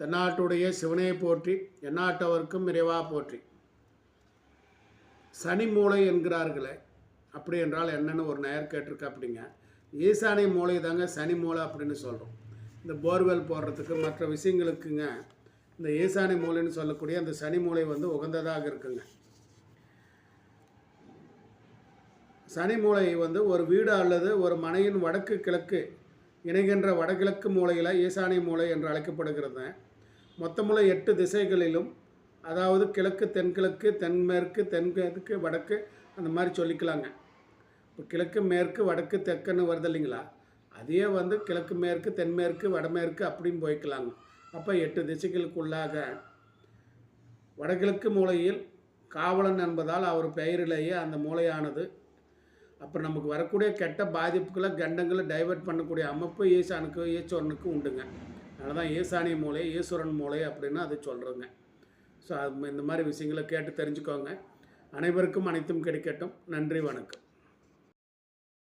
தென்னாட்டுடைய சிவனையை போற்றி எந்நாட்டவர்க்கும் இறைவா போற்றி. சனி மூளை என்கிறார்களே அப்படி என்றால் என்னென்னு ஒரு நேர் கேட்டிருக்க அப்படிங்க. ஈசானிய மூளை தாங்க சனி மூளை அப்படின்னு சொல்கிறோம் இந்த போர்வெல் போடுறதுக்கு மற்ற விஷயங்களுக்குங்க இந்த ஈசானி மூலைன்னு சொல்லக்கூடிய அந்த சனி மூளை வந்து உகந்ததாக இருக்குங்க. சனி மூலை வந்து ஒரு வீடு அல்லது ஒரு மனையின் வடக்கு கிழக்கு இணைகின்ற வடகிழக்கு மூலையில் ஈசானிய மூலை என்று அழைக்கப்படுகிறது. மொத்தமுள்ள எட்டு திசைகளிலும் அதாவது கிழக்கு தென்கிழக்கு தென்மேற்கு தென்கிழக்கு வடக்கு அந்த மாதிரி சொல்லிக்கலாங்க. இப்போ கிழக்கு மேற்கு வடக்கு தெற்குன்னு வருது இல்லைங்களா? அதையே வந்து கிழக்கு மேற்கு தென்மேற்கு வடமேற்கு அப்படின்னு போய்க்கலாங்க. அப்போ எட்டு திசைகளுக்குள்ளாக வடகிழக்கு மூலையில் காவலன் என்பதால் அவர் பெயரிலேயே அந்த மூலையானது அப்புறம் நமக்கு வரக்கூடிய கெட்ட பாதிப்புகளை கண்டங்களை டைவர்ட் பண்ணக்கூடிய அமைப்பு ஈசானுக்கு ஈஸ்வரனுக்கு உண்டுங்க. அதனால தான் ஈசானிய மூலை ஈஸ்வரன் மூலை அப்படின்னு அது சொல்கிறோங்க ஸோ அது இந்த மாதிரி விஷயங்களை கேட்டு தெரிஞ்சுக்கோங்க. அனைவருக்கும் அனைத்தும் கிடைக்கட்டும். நன்றி வணக்கம்.